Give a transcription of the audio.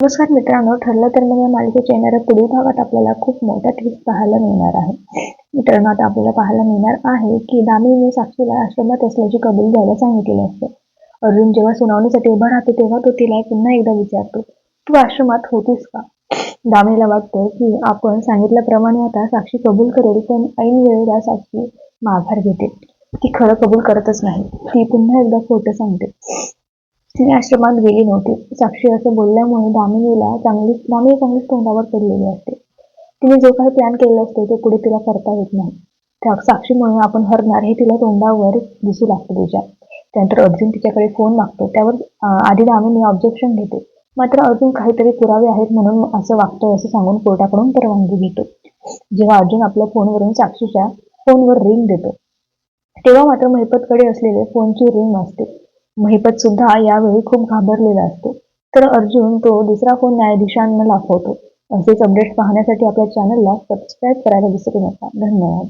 नमस्कार मित्रांनो ठरलं तर मग या मालिकेच्या येणाऱ्या पुढील भागात आपल्याला खूप मोठा ट्विस्ट पाहायला मिळणार आहे. मित्रांनो आता आपल्याला पाहायला मिळणार आहे की दामिनीने साक्षीला आश्रमात असल्याची कबूल द्यायला सांगितलेले असते. अर्जुन जेव्हा सुनावणीसाठी उभा राहतो तेव्हा तो तिला पुन्हा एकदा विचारतो तू आश्रमात होतीस का? दामिनीला वाटतं की आपण सांगितल्याप्रमाणे आता साक्षी कबूल करेल पण ऐन वेळेला साक्षी माघार घेते. ती खरं कबूल करतच नाही. ती पुन्हा एकदा खोटं सांगते. तिने आश्रमात गेली नव्हती. साक्षी असं बोलल्यामुळे दामिनीला चांगली दामिनी चांगलीच तोंडावर पडलेली असते. तिने जो काही प्लॅन केलेला असतो तो पुढे तिला करता येत नाही. त्या साक्षीमुळे आपण हरणार हे तिला तोंडावर दिसू लागतं तिच्या त्यानंतर अर्जुन तिच्याकडे फोन मागतो. त्यावर आधी दामिनी ऑब्जेक्शन घेते. मात्र अजून काहीतरी पुरावे आहेत म्हणून असं वागतोय असं सांगून कोर्टाकडून परवानगी घेतो. जेव्हा अर्जुन आपल्या फोनवरून साक्षीच्या फोनवर रिंग देतो. तेव्हा मात्र महिपतकडे असलेले फोनची रिंग असते महिपत सुद्धा यावेळी खूप घाबरलेला असतो. तर अर्जुन तो दुसरा फोन न्यायाधीशांना दाखवतो असेच अपडेट्स पाहण्यासाठी आपल्या चॅनलला सबस्क्राईब करायला विसरू नका. धन्यवाद.